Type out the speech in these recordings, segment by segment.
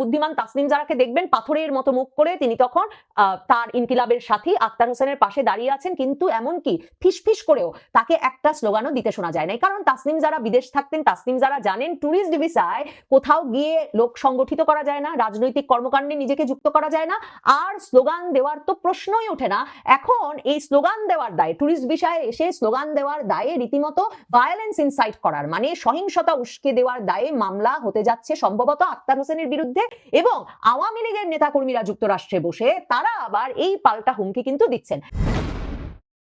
বুদ্ধিমান তাসনিম জারাকে দেখবেন পাথরের মতো মুখ করে তিনি তখন তার ইনকিলাবের সাথী আক্তার হোসেনের পাশে দাঁড়িয়ে আছেন। কিন্তু এমনকি ফিসফিস করেও তাকে একটা স্লোগানও দিতে শোনা যায় নাই। কারণ তাসনিম যারা বিদেশ থাকতেন, তাসনিম যারা জানেন ট্যুরিস্ট ভিসায় কোথাও গিয়ে লোক সংগঠিত করা যায় না, রাজনৈতিক কর্মকাণ্ডে নিজেকে যুক্ত করা যায় না। আর স্লোগান দেওয়ার তো প্রশ্নই ওঠে না। এখন এই স্লোগান দেওয়ার দায়, ট্যুরিস্ট ভিসায় এসে স্লোগান দেওয়ার দায়ে রীতিমতো ভায়োলেন্স ইনসাইট করার মানে সহিংসতা উস্কে দেওয়ার দায়ে মামলা হতে যাচ্ছে। সম্ভবত আক্তার হোসেনের বিরুদ্ধে এবং আওয়ামী লীগের নেতাকর্মীরা যুক্তরাষ্ট্রে বসে তারা আবার এই পাল্টা হুমকি কিন্তু দিচ্ছেন।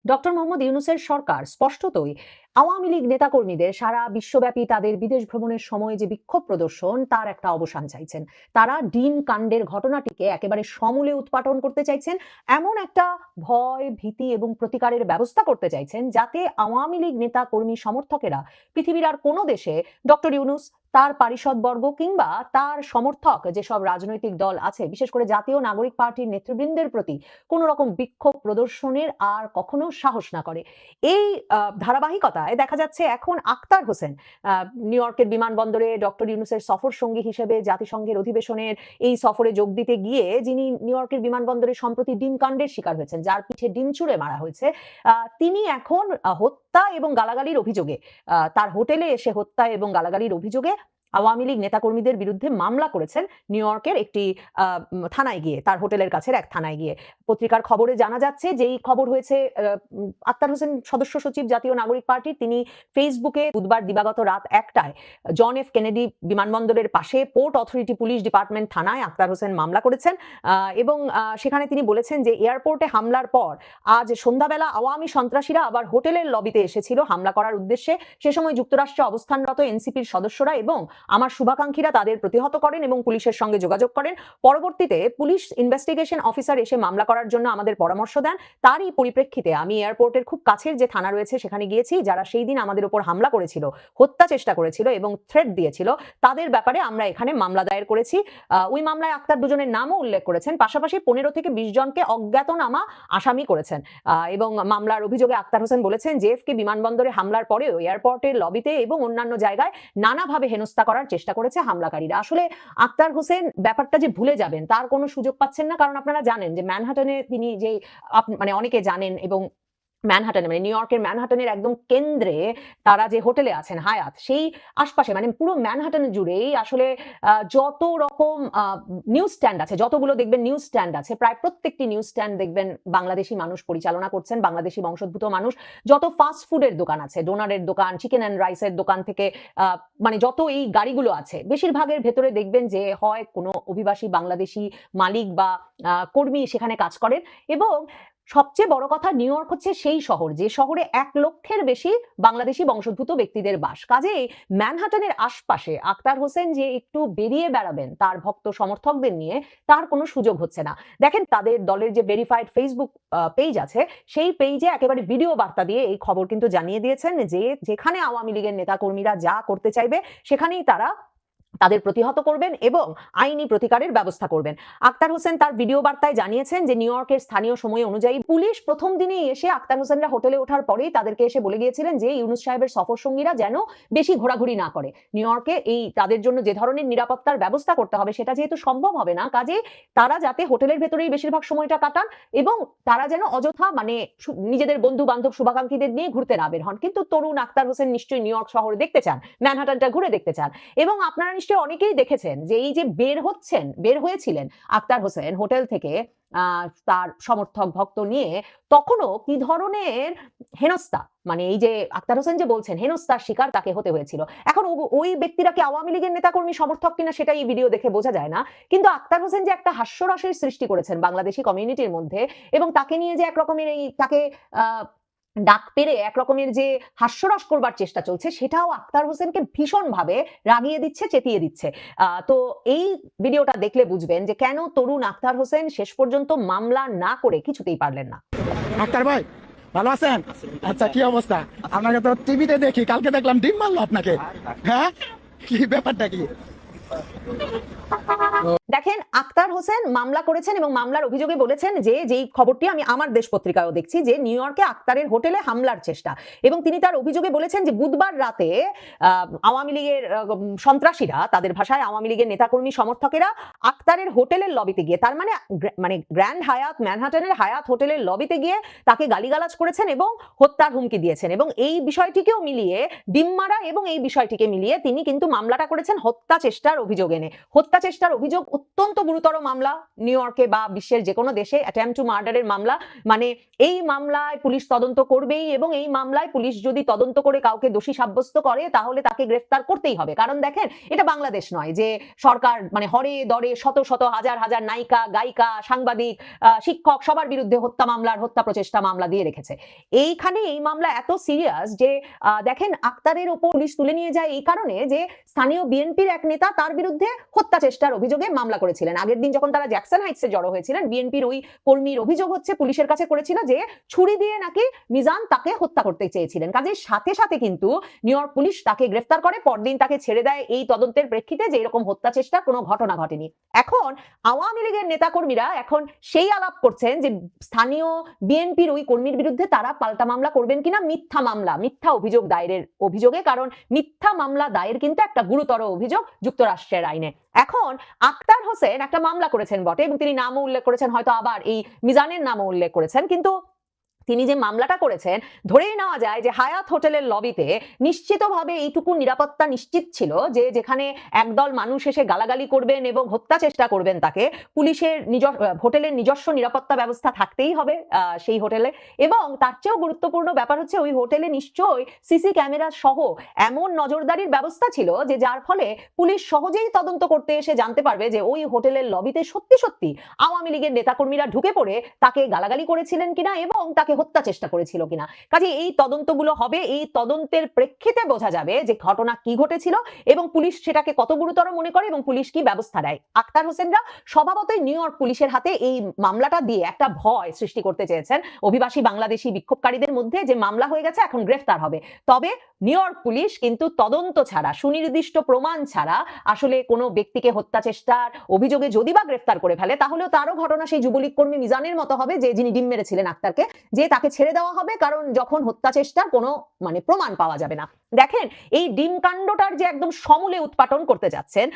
ডক্টর মোহাম্মদ ইউনুসের সরকার স্পষ্টতই আওয়ামী লীগ নেতাকর্মীদের সারা বিশ্বব্যাপী তাদের বিদেশ ভ্রমণের সময় যে বিক্ষোভ প্রদর্শন তার একটা অবসান চাইছেন। তারা ডিম কাণ্ডের ঘটনাটিকে একেবারে সমূলে উৎপাটন করতে চাইছেন এমন একটা ভয় ভীতি এবং প্রতিকারের ব্যবস্থা করতে চাইছেন যাতে আওয়ামী লীগ নেতা কর্মী সমর্থকেরা পৃথিবীর আর কোনো দেশে ডক্টর ইউনুস তার পারিষদবর্গ কিংবা তার সমর্থক যেসব রাজনৈতিক দল আছে বিশেষ করে জাতীয় নাগরিক পার্টির নেতৃবৃন্দের প্রতি কোনো রকম বিক্ষোভ প্রদর্শনের আর কখনো সাহস না করে। এই আহ, ধারাবাহিকতায় দেখা যাচ্ছে এখন আক্তার হোসেন নিউ ইয়র্কের বিমানবন্দরে ডক্টর ইউনুসের সফর সঙ্গী হিসেবে জাতিসংঘের অধিবেশনের এই সফরে যোগ দিতে গিয়ে যিনি নিউ ইয়র্কের বিমানবন্দরে সম্প্রতি ডিমকাণ্ডের শিকার হয়েছেন, যার পিঠে ডিম ছুড়ে মারা হয়েছে তিনি এখন হত্যা এবং গালাগালির অভিযোগে তার হোটেলে এসে হত্যা এবং গালাগালির অভিযোগে আওয়ামী লীগ নেতাকর্মীদের বিরুদ্ধে মামলা করেছেন নিউ ইয়র্কের একটি থানায় গিয়ে, তার হোটেলের কাছের এক থানায় গিয়ে। পত্রিকার খবরে জানা যাচ্ছে যেই খবর হয়েছে আক্তার হোসেন সদস্য সচিব জাতীয় নাগরিক পার্টির, তিনি ফেসবুকে বুধবার দিবাগত রাত একটায় জন এফ কেনেডি বিমানবন্দরের পাশে পোর্ট অথরিটি পুলিশ ডিপার্টমেন্ট থানায় আক্তার হোসেন মামলা করেছেন এবং সেখানে তিনি বলেছেন যে এয়ারপোর্টে হামলার পর আজ সন্ধ্যাবেলা আওয়ামী সন্ত্রাসীরা আবার হোটেলের লবিতে এসেছিল হামলা করার উদ্দেশ্যে। সে সময় যুক্তরাষ্ট্রে অবস্থানরত এনসিপির সদস্যরা এবং আমার শুভাকাঙ্ক্ষীরা তাদের প্রতিহত করেন এবং পুলিশের সঙ্গে যোগাযোগ করেন। পরবর্তীতে পুলিশ ইনভেস্টিগেশন অফিসার এসে মামলা করার জন্য আমাদের পরামর্শ দেন। তারই পরিপ্রেক্ষিতে আমি এয়ারপোর্টের খুব কাছের যে থানা রয়েছে সেখানে গিয়েছি, যারা সেই দিন আমাদের উপর হামলা করেছিল, হত্যা চেষ্টা করেছিল এবং থ্রেট দিয়েছিল, তাদের ব্যাপারে আমরা এখানে মামলা দায়ের করেছি। ওই মামলায় আক্তার দুজনের নামও উল্লেখ করেছেন। পাশাপাশি পনেরো থেকে বিশ জনকে অজ্ঞাতনামা আসামি করেছেন। এবং মামলার অভিযোগে আক্তার হোসেন বলেছেন, জেএফকে বিমানবন্দরে হামলার পরেও এয়ারপোর্টের লবিতে এবং অন্যান্য জায়গায় নানাভাবে হেনস্থা করার চেষ্টা করেছে হামলাকারীরা। আসলে আক্তার হোসেন ব্যাপারটা যে ভুলে যাবেন, তার কোনো সুযোগ পাচ্ছেন না। কারণ আপনারা জানেন যে ম্যানহাটনে তিনি যে মানে অনেকে জানেন এবং ম্যানহাটনে মানে নিউ ইয়র্কের ম্যানহাটনের একদম কেন্দ্রে তারা যে হোটেলে আছেন, হায়াত, সেই আশপাশে মানে পুরো ম্যানহাটন জুড়েই আসলে যত রকম নিউজ স্ট্যান্ড আছে, যতগুলো দেখবেন নিউজ স্ট্যান্ড আছে, প্রায় প্রত্যেকটি নিউজ স্ট্যান্ড দেখবেন বাংলাদেশি মানুষ পরিচালনা করছেন, বাংলাদেশি বংশোদ্ভূত মানুষ। যত ফাস্ট ফুডের দোকান আছে ডোনারের দোকান চিকেন অ্যান্ড রাইসের দোকান থেকে মানে যত এই গাড়িগুলো আছে, বেশিরভাগের ভেতরে দেখবেন যে হয় কোনো অভিবাসী বাংলাদেশি মালিক বা কর্মী সেখানে কাজ করেন এবং সবচেয়ে বড় কথা নিউ ইয়র্ক হচ্ছে সেই শহর, যে শহরে এক লক্ষের বেশি বাংলাদেশি বংশোদ্ভূত ব্যক্তিদের বাস। কাজে ম্যানহাটনের আশপাশে আক্তার হোসেন যে একটু বেরিয়ে বেড়াবেন তার ভক্ত সমর্থকদের নিয়ে, তার কোনো সুযোগ হচ্ছে না। দেখেন তাদের দলের যে ভেরিফাইড ফেসবুক পেজ আছে, সেই পেজে একেবারে ভিডিও বার্তা দিয়ে এই খবর কিন্তু জানিয়ে দিয়েছেন যে, যেখানে আওয়ামী লীগের নেতাকর্মীরা যা করতে চাইবে, সেখানেই তারা তাদের প্রতিহত করবেন এবং আইনি প্রতিকারের ব্যবস্থা করবেন। আক্তার হোসেন তার ভিডিও বার্তায় জানিয়েছেন যে, নিউ স্থানীয় সময় অনুযায়ী পুলিশ প্রথম দিনেই এসে আক্তার হোসেনরা হোটেলে ওঠার পরেই তাদেরকে এসে বলে গিয়েছিলেন যে, ইউনুস সাহেবের সফর সঙ্গীরা যেন বেশি ঘোরাঘুরি না করে। নিউ এই তাদের জন্য যে ধরনের নিরাপত্তার ব্যবস্থা করতে হবে সেটা যেহেতু সম্ভব হবে না, কাজে তারা যাতে হোটেলের ভেতরেই বেশিরভাগ সময়টা কাটান এবং তারা যেন অযথা মানে নিজেদের বন্ধু বান্ধব শুভাকাঙ্ক্ষীদের নিয়ে ঘুরতে না বের হন। কিন্তু তরুণ আক্তার হোসেন নিশ্চয়ই নিউ ইয়র্ক শহর দেখতে চান, ম্যানহাটনটা ঘুরে দেখতে চান এবং আপনারা নিশ্চয়ই অনেকেই দেখেছেন যে এই যে বের হচ্ছেন, বের হয়েছিলেন আক্তার হোসেন হোটেল থেকে তার সমর্থক, ভক্ত নিয়ে, তখনও কি ধরনের হেনস্থা? মানে এই যে আক্তার হোসেন যে বলছেন হেনস্তার শিকার তাকে হতে হয়েছিল। এখন ওই ব্যক্তিরা কি আওয়ামী লীগের নেতাকর্মী, সমর্থক কিনা সেটা এই ভিডিও দেখে বোঝা যায় না। কিন্তু আক্তার হোসেন যে একটা হাস্যরসের সৃষ্টি করেছেন বাংলাদেশি কমিউনিটির মধ্যে এবং তাকে নিয়ে যে একরকমের এই, তাকে ডাক পেরে একরকমের যে হাস্যরস করবার চেষ্টা চলছে, সেটাও আক্তার হোসেনকে ভীষণভাবে রাগিয়ে দিচ্ছে চেতিয়ে দিচ্ছে। তো এই ভিডিওটা দেখলে বুঝবেন যে কেন তরুণ আক্তার হোসেন শেষ পর্যন্ত মামলা না করে কিছুতেই পারলেন না। আক্তার ভাই, ভালো আছেন? আচ্ছা কি অবস্থা? আপনাকে তো টিভিতে দেখি, কালকে দেখলাম ডিম মারলো আপনাকে। হ্যাঁ? কি ব্যাপারটা কি? দেখেন, আক্তার হোসেন মামলা করেছেন এবং মামলার অভিযোগে বলেছেন যে, যেই খবরটি আমি আমার দেশ পত্রিকায়ও দেখছি যে, নিউ ইয়র্কে আক্তারের হোটেলে হামলার চেষ্টা। এবং তিনি তার অভিযোগে বলেছেন যে, বুধবার রাতে আওয়ামী লীগের সন্ত্রাসীরা, তাদের ভাষায় আওয়ামী লীগের নেতাকর্মী সমর্থকেরা আক্তারের হোটেলের লবিতে গিয়ে, তার মানে মানে গ্র্যান্ড হায়াত ম্যানহাটনের হায়াত হোটেলের লবিতে গিয়ে তাকে গালিগালাজ করেছেন এবং হত্যার হুমকি দিয়েছেন। এবং এই বিষয়টিকেও মিলিয়ে, ডিমমারা এবং এই বিষয়টিকে মিলিয়ে তিনি কিন্তু মামলাটা করেছেন হত্যা চেষ্টার অভিযোগ এনে। হত্যা চেষ্টার অভিযোগ অত্যন্ত গুরুতর মামলা নিউ ইয়র্কে বা বিশ্বের যে কোনো দেশে অ্যাটেম্প টু মার্ডারের মামলা। মানে এই মামলায় পুলিশ তদন্ত করবেই এবং এই মামলায় পুলিশ যদি তদন্ত করে কাউকে দোষী সাব্যস্ত করে, তাহলে তাকে গ্রেফতার করতেই হবে। কারণ দেখেন, এটা বাংলাদেশ নয় যে সরকার মানে হরে দরে শত শত হাজার হাজার নায়িকা, গায়িকা, সাংবাদিক শিক্ষক সবার বিরুদ্ধে হত্যা মামলার হত্যা প্রচেষ্টা মামলা দিয়ে রেখেছে। এইখানে এই মামলা এত সিরিয়াস যে দেখেন আক্তারের ওপর পুলিশ তুলে নিয়ে যায় এই কারণে যে স্থানীয় বিএনপির এক নেতা তার বিরুদ্ধে হত্যা চেষ্টার অভিযোগে মামলা করেছিলেন। আগের দিন যখন তারা জ্যাকসন হাইটসে জড়ো হয়েছিলেন, বিএনপির ওই কর্মীর অভিযোগ হচ্ছে পুলিশের কাছে করেছিল যে, ছুরি দিয়ে নাকি মিজান তাকে হত্যা করতে চেয়েছিলেন। কাজের সাথে সাথে কিন্তু নিউ ইয়র্ক পুলিশ তাকে গ্রেফতার করে, পরদিন তাকে ছেড়ে দেয় এই তদন্তের প্রেক্ষিতে যে এরকম হত্যা চেষ্টার কোনো ঘটনা ঘটেনি। এখন আওয়ামী লীগের নেতাকর্মীরা এখন সেই আলাপ করছেন যে, স্থানীয় বিএনপির ওই কর্মীর বিরুদ্ধে তারা পাল্টা মামলা করবেন কিনা? মিথ্যা মামলা, মিথ্যা অভিযোগ দায়েরের অভিযোগে। কারণ মিথ্যা মামলা দায়ের কিন্তু একটা গুরুতর অভিযোগ যুক্তরাষ্ট্রের আইনে। এখন আক্তার হোসেন একটা মামলা করেছেন বটে, এবং তিনি নামও উল্লেখ করেছেন, হয়তো আবার এই মিজানের নামও উল্লেখ করেছেন, কিন্তু তিনি যে মামলাটা করেছেন, ধরেই নেওয়া যায় যে হায়াত হোটেলের লবিতে নিশ্চিতভাবে এইটুকু নিরাপত্তা নিশ্চিত ছিল যে যেখানে একদল মানুষ এসে গালাগালি করবেন এবং হত্যা চেষ্টা করবেন তাকে, পুলিশের নিজ হোটেলের নিজস্ব নিরাপত্তা ব্যবস্থা থাকতেই হবে সেই হোটেলে। এবং তার চেয়েও গুরুত্বপূর্ণ ব্যাপার হচ্ছে ওই হোটেলে নিশ্চয়ই সিসি ক্যামেরা সহ এমন নজরদারির ব্যবস্থা ছিল যে যার ফলে পুলিশ সহজেই তদন্ত করতে এসে জানতে পারবে যে ওই হোটেলের লবিতে সত্যি সত্যি আওয়ামী লীগের নেতাকর্মীরা ঢুকে পড়ে তাকে গালাগালি করেছিলেন কিনা এবং তাকে হত্যা চেষ্টা করেছিল কিনা। কাজে এই তদন্তগুলো হবে, এই তদন্তের প্রেক্ষিতে বোঝা যাবে যে ঘটনা কি ঘটেছিল এবং পুলিশ সেটাকে কত গুরুতর মনে করে এবং পুলিশ কি ব্যবস্থা নেয়। আক্তার হোসেনরা স্বভাবতই নিউ ইয়র্ক পুলিশের হাতে এই মামলাটা দিয়ে একটা ভয় সৃষ্টি করতে চেয়েছেন। অভিবাসী বাংলাদেশি বিক্ষোভকারীদের মধ্যে যে মামলা হয়ে গেছে, এখন গ্রেফতার হবে। তবে নিউ ইয়র্ক পুলিশ কিন্তু তদন্ত ছাড়া, সুনির্দিষ্ট প্রমাণ ছাড়া আসলে কোনো ব্যক্তিকে হত্যা চেষ্টার অভিযোগে যদি বা গ্রেফতার করে ফেলে, তাহলেও তারও ঘটনা সেই যুবলীগ কর্মী মিজানের মতো হবে যে যিনি ডিম মেরেছিলেন আক্তারকে, যে তাকে ছেড়ে দেওয়া হবে কারণ যখন হত্যা চেষ্টার কোনো মানে প্রমাণ পাওয়া যাবে না। দেখেন এই ডিম কাণ্ডটার যে একদম সমূলে উৎপাটন করতে যাচ্ছেন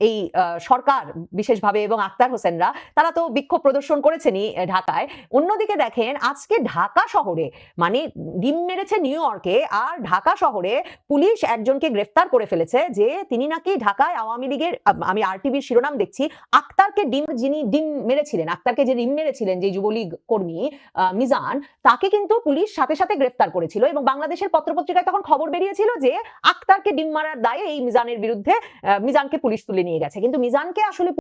এই সরকার বিশেষভাবে এবং আক্তার হোসেনরা তারা তো বিক্ষোভ প্রদর্শন করেছেনই ঢাকায়। অন্যদিকে দেখেন আজকে ঢাকা শহরে মানে ডিম মেরেছে নিউ ইয়র্কে আর ঢাকা শহরে পুলিশ একজনকে গ্রেফতার করে ফেলেছে যে তিনি নাকি ঢাকায় আওয়ামী লীগের আম- আরটিভির শিরোনাম দেখছি আক্তারকে ডিম যিনি ডিম মেরেছিলেন আক্তারকে যে ডিম মেরেছিলেন যে যুবলীগ কর্মী আহ, মিজান তাকে কিন্তু পুলিশ সাথে সাথে গ্রেফতার করেছিল এবং বাংলাদেশের পত্রপত্রিকায় তখন খবর বেরিয়েছিল যে আক্তারকে ডিম মারার দায়ে এই মিজানের বিরুদ্ধে মিজানকে পুলিশ তুলে নিয়ে গেছে। কিন্তু মিজানকে আসলে